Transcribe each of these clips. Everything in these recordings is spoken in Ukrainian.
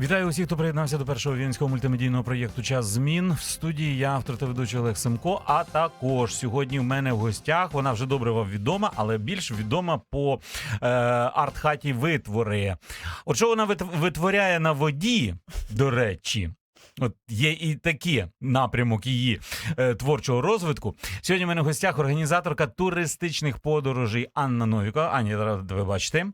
Вітаю усіх, хто приєднався до першого вінського мультимедійного проєкту Час змін. В студії я автор та ведучий Олег Семко. А також сьогодні в мене в гостях вона вже добре вам відома, але більш відома по е, арт-хаті витвори. От що вона вит- витворяє на воді, до речі. От є і такі напрямок її е, творчого розвитку. Сьогодні в мене в гостях організаторка туристичних подорожей Анна Новікова. Аня, ви бачите.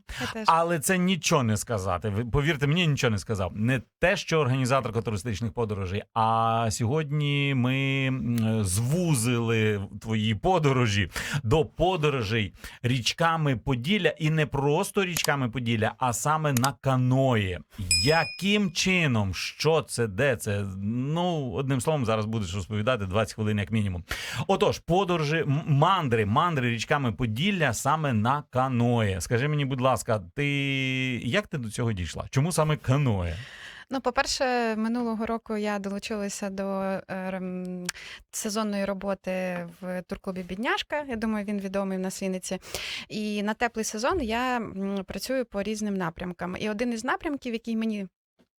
Але це нічого не сказати. Ви повірте мені, нічого не сказав. Не те, що організаторка туристичних подорожей. А сьогодні ми звузили твої подорожі до подорожей річками Поділля, і не просто річками Поділля, а саме на каної. Яким чином? Що це? Де це? Ну, одним словом, зараз будеш розповідати 20 хвилин, як мінімум. Отож, подорожі мандри, мандри річками Поділля саме на каное. Скажи мені, будь ласка, ти як ти до цього дійшла? Чому саме каное? Ну, по-перше, минулого року я долучилася до е, сезонної роботи в турклубі Бідняшка. Я думаю, він відомий в нас Вінниці. І на теплий сезон я працюю по різним напрямкам. І один із напрямків, який мені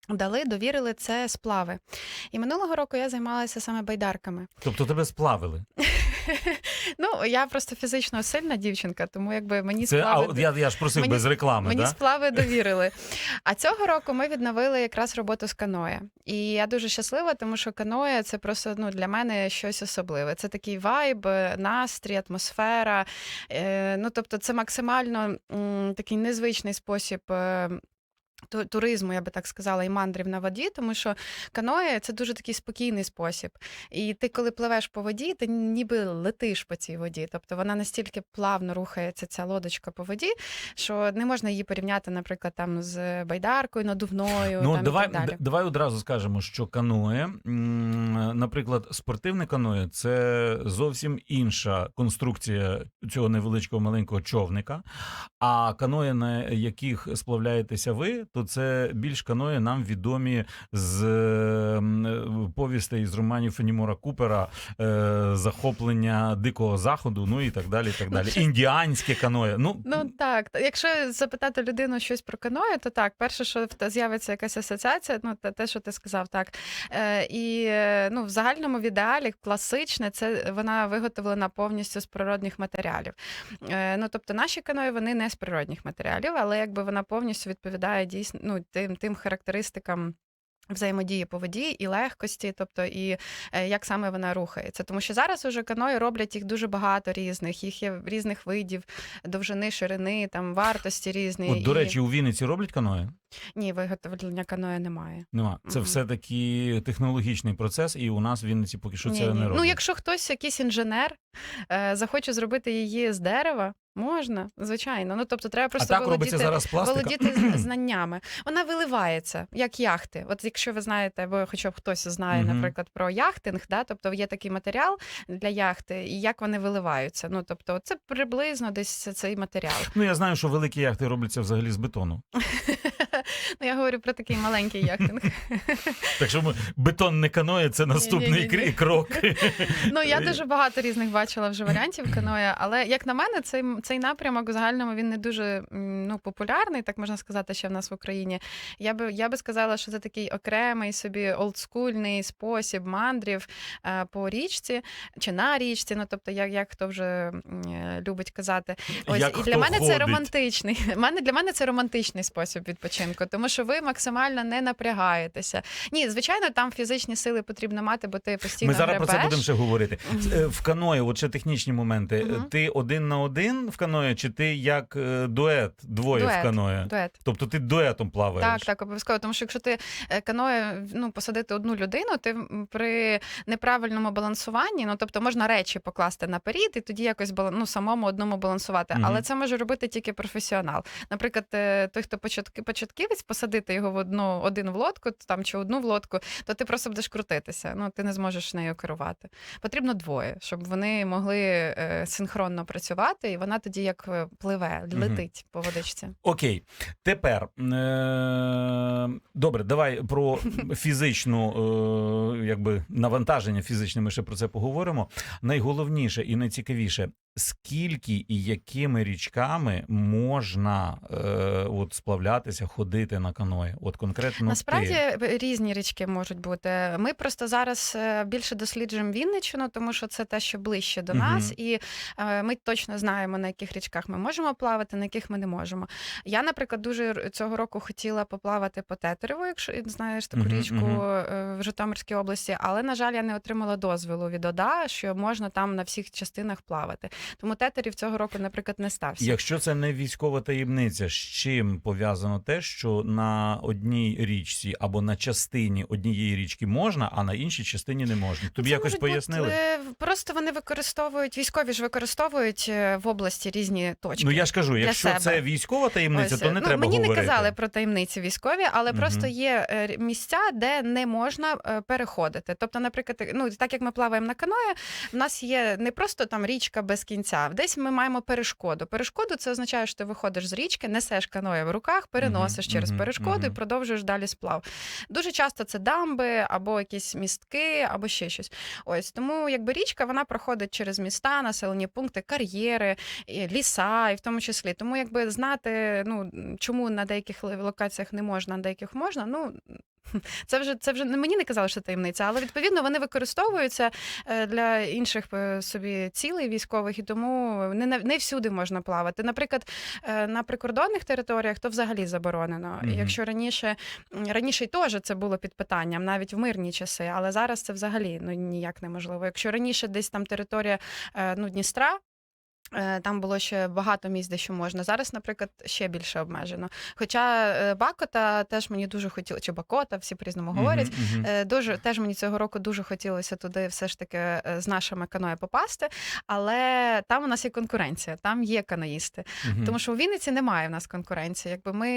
дали, довірили, це сплави. І минулого року я займалася саме байдарками. Тобто тебе сплавили? Ну, я просто фізично сильна дівчинка, тому якби мені Це сплави. от я, я ж просив Мені- без реклами, Мені да? сплави довірили. А цього року ми відновили якраз роботу з каноє. І я дуже щаслива, тому що каноє це просто ну, для мене щось особливе. Це такий вайб, настрій, атмосфера. Е, ну, тобто, це максимально м, такий незвичний спосіб. е, Туризму, я би так сказала, і мандрів на воді, тому що каноє це дуже такий спокійний спосіб. І ти, коли пливеш по воді, ти ніби летиш по цій воді. Тобто вона настільки плавно рухається, ця лодочка по воді, що не можна її порівняти, наприклад, там з байдаркою, надувною. Ну, там, давай, і так далі. давай одразу скажемо, що каное, наприклад, спортивне каное це зовсім інша конструкція цього невеличкого маленького човника. А каное, на яких сплавляєтеся ви, то це більш каное нам відомі з м, повістей з романів Фенімора Купера, е, захоплення дикого заходу, ну і так далі. так далі. Індіанське каное. Ну, Ну так, якщо запитати людину щось про каное, то так, перше, що з'явиться якась асоціація, ну те, що ти сказав, так. Е, і е, ну, в загальному в ідеалі класичне, це вона виготовлена повністю з природних матеріалів. Е, ну, тобто наші каної вони не з природних матеріалів, але якби вона повністю відповідає дійсно ну, тим, тим характеристикам. Взаємодії по воді і легкості, тобто і е, як саме вона рухається. Тому що зараз уже каної роблять їх дуже багато різних, їх є різних видів, довжини, ширини, там вартості різні. от, до і... речі, у Вінниці роблять каное? ні, виготовлення каної немає. Нема. Це Мгм. все-таки технологічний процес, і у нас в Вінниці поки що Ні, це ні. не роблять. Ну, якщо хтось, якийсь інженер, е, захоче зробити її з дерева, можна, звичайно. Ну тобто, треба а просто так володіти. зараз. Володіти знаннями. Вона виливається, як яхти. От якщо ви знаєте, або хоча б хтось знає, Мгм. наприклад, про яхтинг, да, тобто є такий матеріал для яхти, і як вони виливаються. Ну тобто, це приблизно десь цей матеріал. Ну я знаю, що великі яхти робляться взагалі з бетону. Ну я говорю про такий маленький яхтинг. Так що ми- бетонне каноє це наступний крок. Ну я дуже багато різних бачила вже варіантів каноя, але як на мене, цей цей напрямок в загальному він не дуже ну популярний, так можна сказати, ще в нас в Україні. Я би я би сказала, що це такий окремий собі олдскульний спосіб мандрів е, по річці чи на річці. Ну тобто, як, як хто вже е, любить казати. Ось Як і для мене ходить. це романтичний. Мене для мене це романтичний спосіб відпочинку, тому що ви максимально не напрягаєтеся. Ні, звичайно, там фізичні сили потрібно мати, бо ти постійно Ми зараз про це будемо ще говорити. Е, В каное, от ще технічні моменти. Мгм. Ти один на один в каное, чи ти як е, дует, двоє в Дует. каное? Дует. Тобто ти дуетом плаваєш? Так, так, обов'язково. Тому що якщо ти е, каноє ну, посадити одну людину, ти при неправильному балансуванні, ну тобто можна речі покласти наперед і тоді якось ну, самому одному балансувати. Мгм. Але це може робити тільки професіонал. Наприклад, е, той, хто початківець, посадити його в одну один в лодку там чи одну в лодку, то ти просто будеш крутитися. Ну ти не зможеш нею керувати. Потрібно двоє, щоб вони могли синхронно працювати, і вона тоді як е, пливе, летить по водичці. Окей, тепер е- добре, давай про фізичну, е- якби навантаження фізичне. Ми ще про це поговоримо. Найголовніше і найцікавіше, скільки і якими річками можна е, от сплавлятися, ходити на каное? От конкретно Насправді ти. е, різні річки можуть бути. Ми просто зараз е, більше досліджуємо Вінниччину, тому що це те, що ближче до нас, і е, ми точно знаємо, на яких річках ми можемо плавати, на яких ми не можемо. Я, наприклад, дуже цього року хотіла поплавати по Тетереву, якщо знаєш таку Мгм, річку е, в Житомирській області, але на жаль, я не отримала дозволу від ОДА, що можна там на всіх частинах плавати. Тому Тетерів цього року, наприклад, не стався. Якщо це не військова таємниця, з чим пов'язано те, що на одній річці або на частині однієї річки можна, а на іншій частині не можна? Тобі Це якось можуть бути, пояснили? е, просто вони використовують, військові ж використовують е, в області різні точки. Ну я ж кажу, якщо себе. це військова таємниця, Ось, то не ну, треба мені говорити. не казали про таємниці військові, але Мгм. просто є е, місця, де не можна переходити. Тобто, наприклад, ну так як ми плаваємо на каное, в нас є не просто там річка без кінця. Десь ми маємо перешкоду. Перешкоду це означає, що ти виходиш з річки, несеш каное в руках, переносиш Мгм, через мгм, перешкоду і продовжуєш далі сплав. Дуже часто це дамби або якісь містки, або ще щось. Ось тому, якби річка вона проходить через міста, населені пункти, кар'єри, і ліса, і в тому числі. Тому, якби знати, ну чому на деяких локаціях не можна, на деяких можна, ну. Це вже це вже не мені не казали, що таємниця, але відповідно вони використовуються е, для інших е, собі цілей військових, і тому не не всюди можна плавати. Наприклад, е, на прикордонних територіях то взагалі заборонено. Мгм. Якщо раніше раніше й теж це було під питанням, навіть в мирні часи, але зараз це взагалі ну ніяк неможливо. Якщо раніше десь там територія ну Дністра. Е, Там було ще багато місць, де що можна. Зараз, наприклад, ще більше обмежено. Хоча е, Бакота теж мені дуже хотіло, чи Бакота, всі по-різному говорять. Мгм, мгм. Е, Дуже теж мені цього року дуже хотілося туди все ж таки е, з нашими каноє попасти. Але там у нас є конкуренція, там є каноїсти. Мгм. Тому що у Вінниці немає в нас конкуренції. Якби ми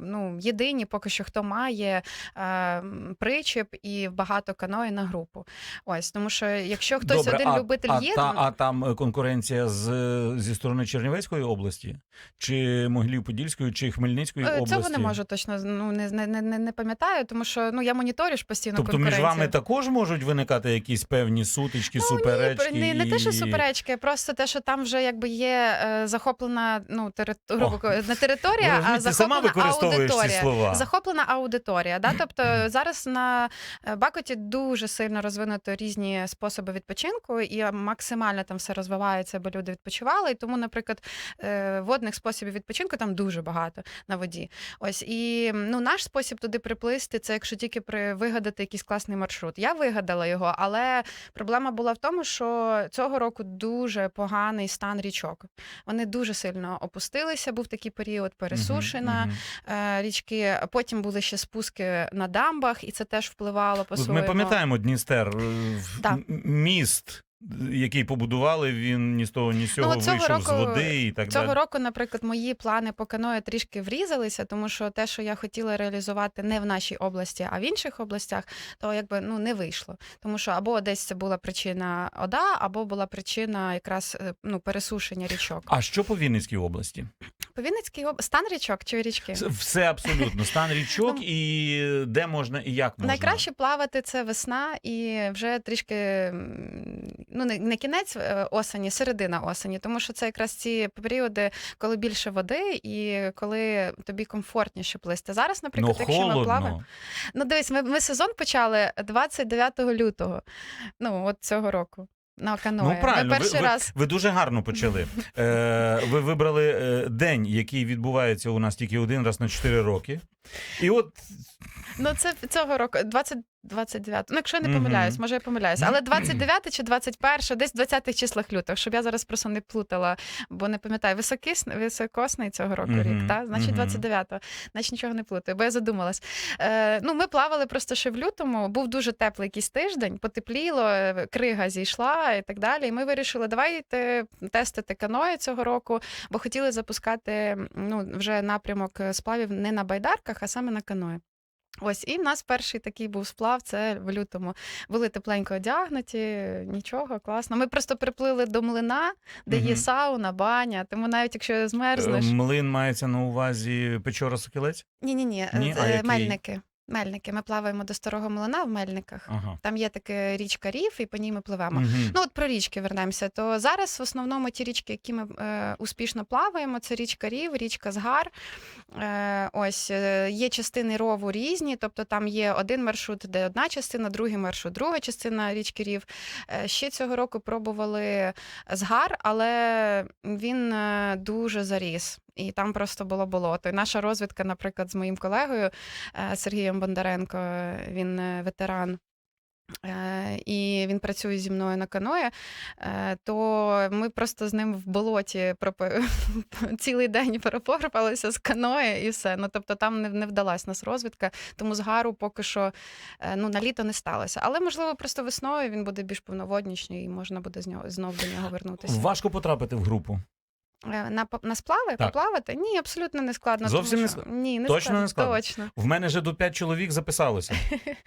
ну єдині, поки що хто має е, причіп і багато каної на групу. Ось тому, що якщо хтось Добре, один а, любитель а, є, та, а там конкуренція з зі сторони Чернівецької області, чи Могилів-Подільської, чи Хмельницької е, області? цього не можу точно ну не, не, не, не пам'ятаю, тому що ну я моніторю ж постійно Тобто між вами також можуть виникати якісь певні сутички, Ну, суперечки? Ні, не, не те, що суперечки, просто те, що там вже якби є е, захоплена ну, тери... О, не територія, а ти сама захоплена використовуєш ці аудиторія. слова. Захоплена аудиторія. Да? Тобто зараз на е, Бакоті дуже сильно розвинуто різні способи відпочинку, і максимально там все розвивається, аби люди відпочивали. І тому, наприклад, е, водних способів відпочинку там дуже багато на воді. Ось і ну, наш спосіб туди приплисти, це якщо тільки при вигадати якийсь класний маршрут. Я вигадала його, але проблема була в тому, що цього року дуже поганий стан річок. Вони дуже сильно опустилися. Був такий період пересушена Мгм, мгм. е, річки. Потім були ще спуски на дамбах, і це теж впливало по своєму. Ми пам'ятаємо Дністер, е, міст, який побудували, він ні з того, ні з цього Ну, цього вийшов з води і так Цього далі. року, наприклад, мої плани по каною трішки врізалися, тому що те, що я хотіла реалізувати не в нашій області, а в інших областях, то якби ну не вийшло. Тому що або десь це була причина ОДА, або була причина якраз е, ну пересушення річок. А що по Вінницькій області? По Вінницькій об... стан річок чи річки? Все абсолютно. Стан річок Ну, і де можна і як можна. Найкраще плавати це весна і вже трішки ну не, не кінець е, осені, середина осені, тому що це якраз ці періоди, коли більше води і коли тобі комфортніше плисти. Зараз, Ну, наприклад, якщо ми плаваємо. Ну, дивись, ми, ми сезон почали 29 лютого, ну от цього року. На каное. Ну правильно, ви, перший ви, раз. ви дуже гарно почали. Е, ви вибрали е, день, який відбувається у нас тільки один раз на 4 роки. І от Ну, це цього року, 20, 29. Ну, якщо я не Мгм. помиляюсь, може я помиляюсь. Але 29 чи 21, десь в 20 числах лютого, щоб я зараз просто не плутала, бо не пам'ятаю, високис, високосний цього року Мгм, рік, так? Значить, мгм. 29-го. Значить, нічого не плутаю, бо я задумалась. Е, ну, ми плавали просто ще в лютому, був дуже теплий якийсь тиждень, потепліло, е, крига зійшла і так далі. І ми вирішили, давайте тестити каное цього року, бо хотіли запускати ну, вже напрямок сплавів не на байдарках, а саме на каное. Ось, і в нас перший такий був сплав, це в лютому. Були тепленько одягнуті, нічого, класно. Ми просто приплили до млина, де є Мгм. сауна, баня, тому навіть якщо е, змерзнеш. млин мається на увазі Печора Сокілець? Ні, ні? А який? мельники. Мельники. Ми плаваємо до старого млина в Мельниках. Ага. Там є така річка Рів, і по ній ми пливемо. Мгм. Ну, от про річки вернемося. То зараз в основному ті річки, які ми е, успішно плаваємо, це річка Рів, річка Згар. Е, ось е, є частини рову різні, тобто там є один маршрут, де одна частина, другий маршрут, друга частина річки Рів. Е, ще цього року пробували Згар, але він е, дуже заріс. І там просто було болото. І наша розвідка, наприклад, з моїм колегою е, Сергієм Бондаренко, він е, ветеран. Е, І він працює зі мною на каное, то ми просто з ним в болоті пропи- цілий день перепорпалися з каное і все. Ну тобто там не, не вдалась нас розвідка, тому з гару поки що ну, на літо не сталося. Але можливо, просто весною він буде більш повноводнішній і можна буде з нього знов до нього вернутися. Важко потрапити в групу. Е, На, на сплави Так. поплавати? Ні, абсолютно не складно. Зовсім тому не що- складно? Ні, не Точно складно. не складно? Точно. В мене вже до 5 чоловік записалося.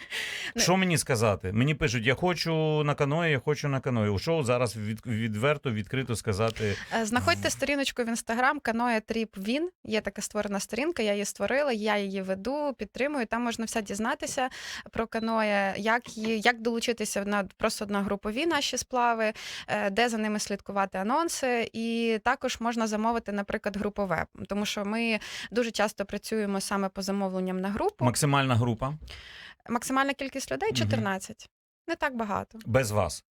Що мені сказати? Мені пишуть, я хочу на каної, я хочу на каної. Що зараз від, відверто, відкрито сказати? Е, Знаходьте сторіночку в інстаграм Каноя Тріп Він. Є така створена сторінка, я її створила, я її веду, підтримую. Там можна все дізнатися про каноє, як її, як долучитися на просто на групові наші сплави, е, де за ними слідкувати анонси, і також можна замовити, наприклад, групове, тому що ми дуже часто працюємо саме по замовленням на групу. Максимальна група Максимальна кількість людей Мгм. 14. Не так багато. без вас.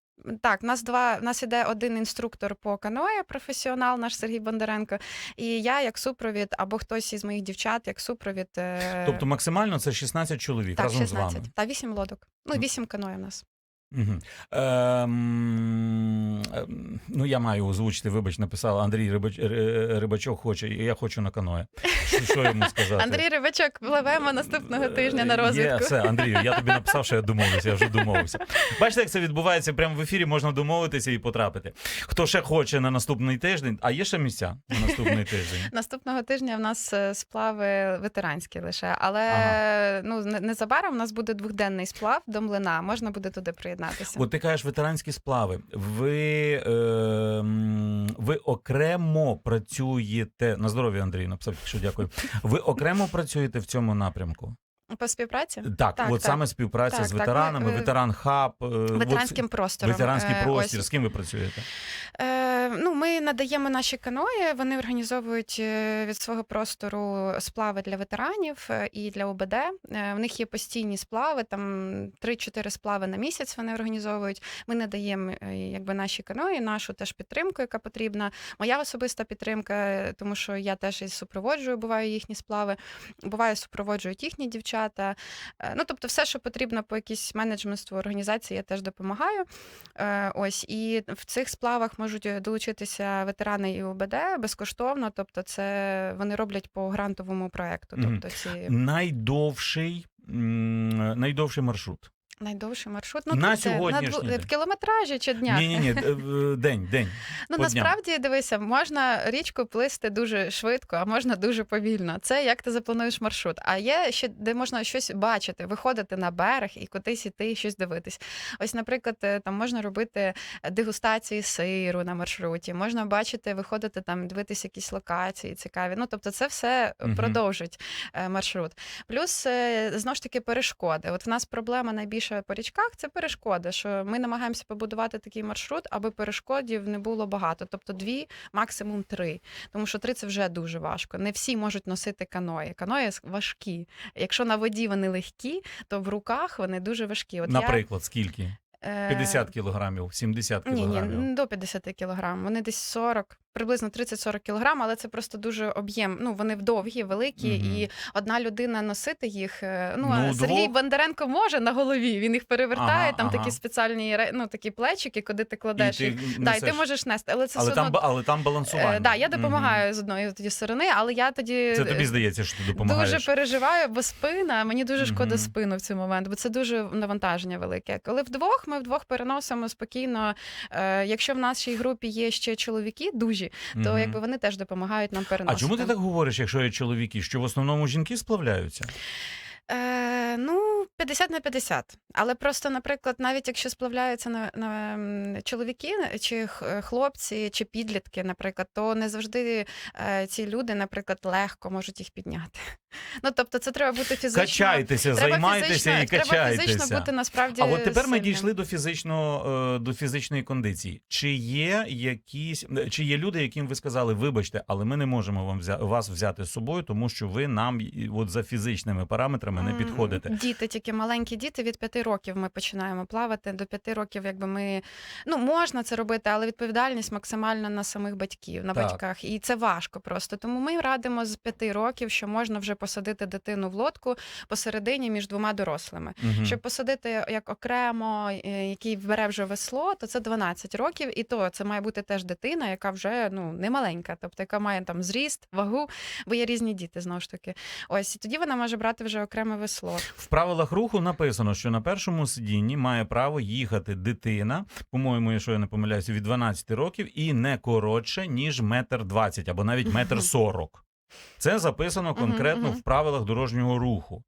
Так, нас два нас іде один інструктор по каное, професіонал, наш Сергій Бондаренко, і я як супровід, або хтось із моїх дівчат як супровід. е, Тобто максимально це 16 чоловік так, разом 16. з вами. Та 8 лодок. Ну, Мгм. 8 каное в нас. Угу. Ем, ем, ну, я маю озвучити, вибач, написав Андрій Рибач, Рибачок хоче, і я хочу на каное. Що, що йому сказати? Андрій Рибачок, пливемо наступного тижня на Е, Є, розвідку. все, Андрію, я тобі написав, що я домовився, я вже домовився. Бачите, як це відбувається прямо в ефірі, можна домовитися і потрапити. Хто ще хоче на наступний тиждень, а є ще місця на наступний тиждень? Наступного тижня в нас е, сплави ветеранські лише, але Ага. ну незабаром у нас буде двохденний сплав до млина. Можна буде туди приєднатися. От ти кажеш ветеранські сплави. Ви, е, ви окремо працюєте на здоров'я, Андрій, написав, що дякую. Ви окремо працюєте в цьому напрямку? По співпраці Так, Так, от так. саме співпраця Так, з ветеранами, ми, е, ветеран хаб, е, ветеранським от, простором. ветеранський Е, простір. ось. З ким ви працюєте? Е, ну, ми надаємо наші каної. Вони організовують від свого простору сплави для ветеранів і для ОБД. Е, в них є постійні сплави, там 3-4 сплави на місяць вони організовують. Ми надаємо якби наші каної, нашу теж підтримку, яка потрібна. Моя особиста підтримка, тому що я теж і супроводжую, буваю їхні сплави. Буває, супроводжують їхні дівчата. Е, Ну, тобто, все, що потрібно по якійсь менеджментству організації, я теж допомагаю. Е, Ось і в цих сплавах можуть е, долучитися ветерани і ОБД безкоштовно. Тобто, це вони роблять по грантовому проекту. Тобто, ці Найдовший, найдовший маршрут. Найдовший маршрут. На тут, е, сьогоднішній дву- день. кілометражі чи днях. Ні, ні, ні, день, день. Ну насправді дивися, можна річку плисти дуже швидко, а можна дуже повільно. Це як ти заплануєш маршрут. А є ще де можна щось бачити, виходити на берег і кудись іти, щось дивитись. Ось, наприклад, е, там можна робити дегустації сиру на маршруті, можна бачити, виходити там, дивитися якісь локації цікаві. Ну тобто, це все Мгм. продовжить е, маршрут. Плюс е, знову ж таки перешкоди. От в нас проблема найбільша по річках це перешкоди. Що ми намагаємося побудувати такий маршрут, аби перешкодів не було багато. Тобто дві, максимум три. Тому що три це вже дуже важко. Не всі можуть носити каної. Каної важкі. Якщо на воді вони легкі, то в руках вони дуже важкі. От Наприклад, скільки? я, е, 50 кілограмів, 70 кілограмів. ні, до 50 кілограм. Вони десь 40, приблизно 30-40 кілограм, але це просто дуже об'єм. Ну, вони довгі, великі, Мгм. і одна людина носити їх. е, Ну, Ну, Сергій двох- Бондаренко може на голові. Він їх перевертає, Ага, там ага. такі спеціальні ну, такі плечики, куди ти І кладеш. ти їх. Да, і ти можеш нести, але це але, все там, одно. але там балансування. Е, да, я допомагаю з одної тоді сторони, але я тоді Це тобі здається, що ти допомагаєш. Дуже переживаю, бо спина. Мені дуже шкода Мгм. спину в цей момент, бо це дуже навантаження велике. Коли вдвох, ми вдвох переносимо спокійно. Е, якщо в нашій групі є ще чоловіки дужі, то Мгм. якби вони теж допомагають нам переносити. А чому ти так говориш, якщо є чоловіки, що в основному жінки сплавляються? Е, ну, 50 на 50. Але просто, наприклад, навіть якщо сплавляються на, на чоловіки чи хлопці, чи підлітки, наприклад, то не завжди е, ці люди, наприклад, легко можуть їх підняти. Ну тобто, це треба бути фізично. Качайтеся, треба займайтеся фізично, і Треба фізично бути насправді. А от тепер ми дійшли до фізично е, до фізичної кондиції. Чи є якісь чи є люди, яким ви сказали, вибачте, але ми не можемо вам взя, вас взяти з собою, тому що ви нам от за фізичними параметрами не підходите. Діти, тільки маленькі діти від п'яти років ми починаємо плавати. До п'яти років, якби ми ну можна це робити, але відповідальність максимально на самих батьків, на Так. батьках, і це важко просто. Тому ми радимо з п'яти років, що можна вже посадити дитину в лодку посередині між двома дорослими. Мгм. Щоб посадити як окремо, е, який бере вже весло, то це 12 років, і то це має бути теж дитина, яка вже ну не маленька, тобто яка має там зріст, вагу, бо є різні діти знову ж таки. Ось і тоді вона може брати вже окреме весло. В правилах руху написано, що на першому сидінні має право їхати дитина, по-моєму, якщо я не помиляюся, від 12 років і не коротше, ніж метр 20 або навіть метр 40. Це записано конкретно в правилах дорожнього руху.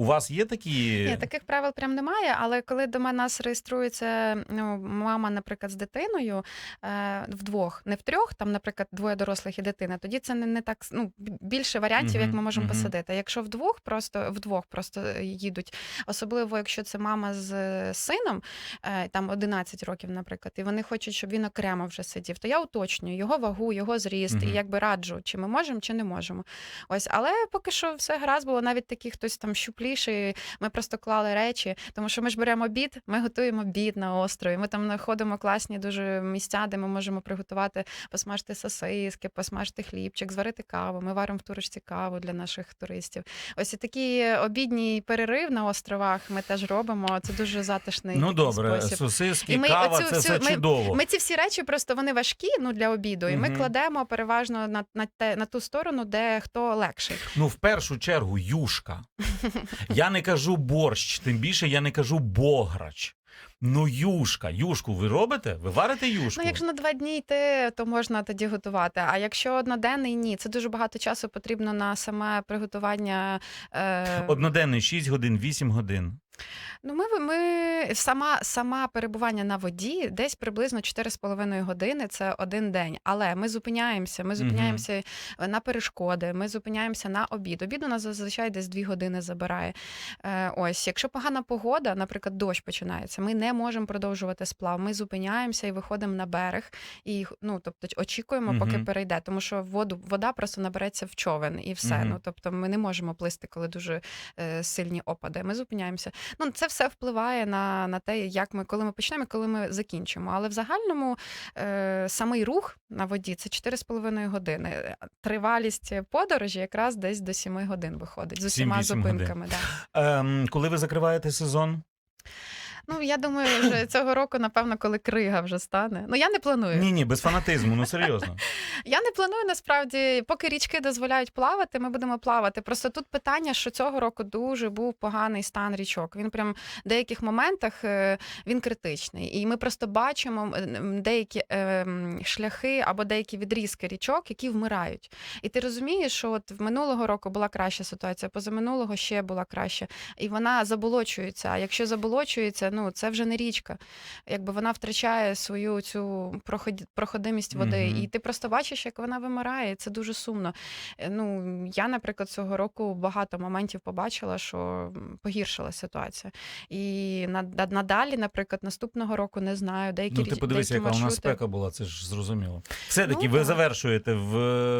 У вас є такі. Ні, таких правил прям немає, але коли до мене нас реєструється ну, мама, наприклад, з дитиною е, вдвох, не в трьох, там, наприклад, двоє дорослих і дитина, тоді це не, не так ну, більше варіантів, як ми можемо мгм. посадити. Якщо вдвох просто вдвох просто їдуть, особливо якщо це мама з сином, е, там 11 років, наприклад, і вони хочуть, щоб він окремо вже сидів, то я уточнюю його вагу, його зріст, і якби раджу, чи ми можемо, чи не можемо. Ось, але поки що все гаразд було, навіть такі хтось там щупліший. Ми просто клали речі, тому що ми ж беремо обід, ми готуємо обід на острові. Ми там знаходимо класні дуже місця, де ми можемо приготувати, посмажити сосиски, посмажити хлібчик, зварити каву. Ми варимо в турочці каву для наших туристів. Ось і такий обідній перерив на островах ми теж робимо. Це дуже затишний Ну добре, спосіб. сосиски, І ми кава, оцю це всю- все ми- чудово. Ми ці всі речі просто вони важкі ну для обіду, і ми кладемо переважно на, на те на ту сторону, де хто легший. Ну, в першу чергу, юшка. Я не кажу борщ, тим більше я не кажу бограч. Ну, юшка. Юшку ви робите? Ви варите юшку? Ну, якщо на два дні йти, то можна тоді готувати. А якщо одноденний, ні, це дуже багато часу потрібно на саме приготування. Е... Одноденний 6 годин, 8 годин. Ну, ми, ми сама, сама перебування на воді десь приблизно 4,5 години це один день. Але ми зупиняємося. Ми зупиняємося на перешкоди, ми зупиняємося на обід. Обід у нас зазвичай десь 2 години забирає. Е, ось, якщо погана погода, наприклад, дощ починається, ми не можемо продовжувати сплав. Ми зупиняємося і виходимо на берег, і ну, тобто, очікуємо, поки Мгм. перейде, тому що воду вода просто набереться в човен і все. Мгм. Ну тобто, ми не можемо плисти, коли дуже е, сильні опади. Ми зупиняємося. Ну, це все впливає на, на те, як ми, коли ми почнемо, і коли ми закінчимо. Але в загальному е, самий рух на воді це 4,5 години. Е, Тривалість подорожі якраз десь до 7 годин виходить з усіма зупинками. Да. Ем, коли ви закриваєте сезон? Ну я думаю, вже цього року, напевно, коли крига вже стане. Ну я не планую. Ні, ні, без фанатизму, ну серйозно. Я не планую насправді, поки річки дозволяють плавати, ми будемо плавати. Просто тут питання, що цього року дуже був поганий стан річок. Він прям в деяких моментах е, він критичний. І ми просто бачимо деякі е, шляхи або деякі відрізки річок, які вмирають. І ти розумієш, що от в минулого року була краща ситуація, позаминулого ще була краща. І вона заболочується. А якщо заболочується, ну це вже не річка. Якби вона втрачає свою цю проходимість води. Мгм. І ти просто бачиш, як вона вимирає. і Це дуже сумно. Е, Ну я, наприклад, цього року багато моментів побачила, що погіршила ситуація. І надалі, наприклад, наступного року не знаю. Деякі Ну, ти подивися, яка у нас спека була, це ж зрозуміло. Все-таки Ну, ви так. завершуєте в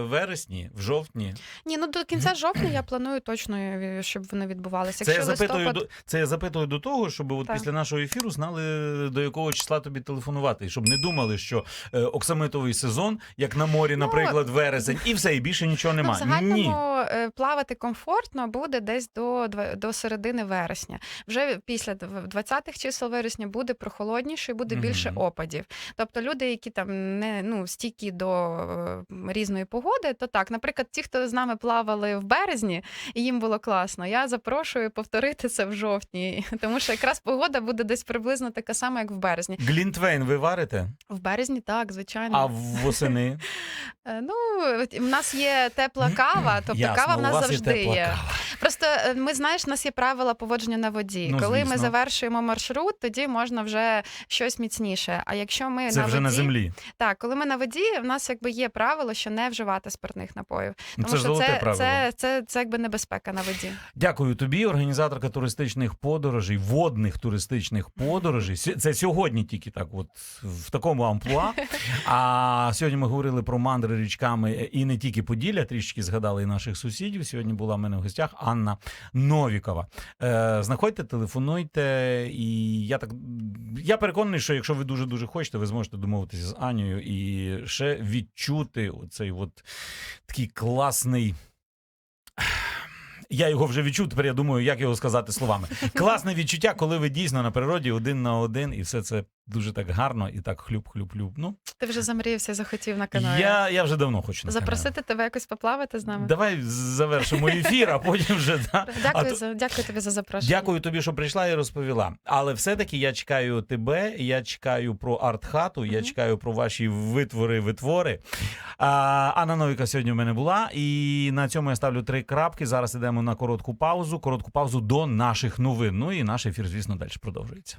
вересні, в жовтні. Ні, ну до кінця жовтня я планую точно, е, щоб вони відбувалися. Це я, Якщо запитую листопад... до, це я запитую до того, щоб от Так. після нашого ефіру знали, до якого числа тобі телефонувати. І щоб не думали, що е, оксамитовий сезон, як на морі, Ну, наприклад, вересень, і все, і більше нічого Ну, в немає. загальному Ні. е, плавати комфортно буде десь до, до середини вересня. Вже після дв- 20-х чисел вересня буде прохолодніше, і буде більше опадів. Тобто люди, які там не ну стійкі до е, різної погоди, то так, наприклад, ті, хто з нами плавали в березні, і їм було класно. Я запрошую повторити це в жовтні, тому що якраз погода буде десь приблизно така сама, як в березні. Глінтвейн ви варите? В березні, так, звичайно. А восени? Е, Ну, в нас є тепла кава, тобто Ясно, кава в у нас вас завжди тепла є. кава. Просто е, ми знаєш, у нас є правила поводження на воді. Ну, Коли ми звісно. завершуємо маршрут, тоді можна вже щось міцніше. А якщо ми Це на вже воді, на землі. так, коли ми на воді, в нас якби є правило, що не вживати спиртних напоїв. Ну, Тому Це ж що золоте це, правило. це, це, це якби небезпека на воді. Дякую тобі, організаторка туристичних подорожей, водних туристичних подорожей. Це сьогодні тільки так, от в такому амплуа. А сьогодні ми говорили про мандри річками і не тільки Поділля, трішки згадали і наших сусідів. Сьогодні була в мене в гостях Анна Новікова. Е, знаходьте, телефонуйте, і я так я переконаний, що якщо ви дуже дуже хочете, ви зможете домовитися з Анією і ще відчути оцей от такий класний. Я його вже відчув, тепер я думаю, як його сказати словами. Класне відчуття, коли ви дійсно на природі один на один, і все це дуже так гарно і так хлюб-хлюб-хлюб. Ну, Ти вже замріявся, захотів на каної. я, я вже давно хочу на Запросити тебе якось поплавати з нами. Давай завершимо ефір, а потім вже да. Дякую, А за, дякую тобі за запрошення. Дякую тобі, що прийшла і розповіла. Але все-таки я чекаю тебе, я чекаю про арт-хату, я чекаю про ваші витвори, витвори. А, Анна Новіка сьогодні в мене була, і на цьому я ставлю три крапки. Зараз йдемо на коротку паузу. Коротку паузу до наших новин. Ну і наш ефір, звісно, далі продовжується.